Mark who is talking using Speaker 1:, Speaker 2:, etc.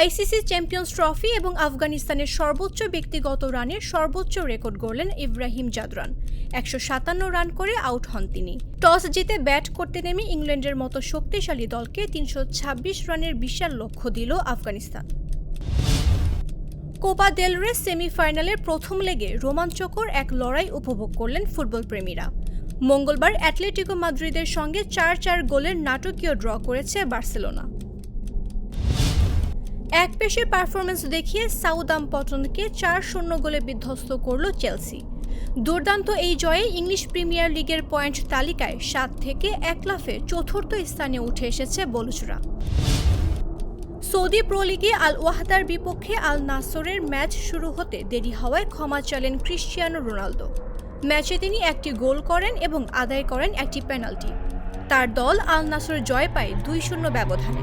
Speaker 1: ICC champions trophy এবং আফগানিস্তানের সর্বোচ্চ ব্যক্তিগত রানের সর্বোচ্চ রেকর্ড গড়লেন ইব্রাহিম জাদরান। একশো সাতান্ন রান করে আউট হন তিনি। টস জিতে ব্যাট করতে নেমে ইংল্যান্ডের মতো শক্তিশালী দলকে তিনশো ছাব্বিশ রানের বিশাল লক্ষ্য দিল আফগানিস্তান। কোপা দেলরে সেমিফাইনালের প্রথম লেগে রোমাঞ্চকর এক লড়াই উপভোগ করলেন ফুটবল প্রেমীরা মঙ্গলবার অ্যাটলেটিকো মাদ্রিদের সঙ্গে চার চার গোলের নাটকীয় ড্র করেছে বার্সেলোনা। এক পেশে পারফরমেন্স দেখিয়ে সাউদাম পটনকে চার শূন্য গোলে বিধ্বস্ত করল চেলসি। দুর্দান্ত এই জয়ে ইংলিশ প্রিমিয়ার লিগের পয়েন্ট তালিকায় সাত থেকে এক লাফে চতুর্থ স্থানে উঠে এসেছে বলুচরা। সৌদি প্রো লিগে আল ওয়াহদার বিপক্ষে আল নাসরের ম্যাচ শুরু হতে দেরি হওয়ায় ক্ষমা চালেন ক্রিশ্চিয়ানো রোনালদো। ম্যাচে তিনি একটি গোল করেন এবং আদায় করেন একটি পেনাল্টি। তার দল আল নাসর জয় পায় দুই শূন্য ব্যবধানে।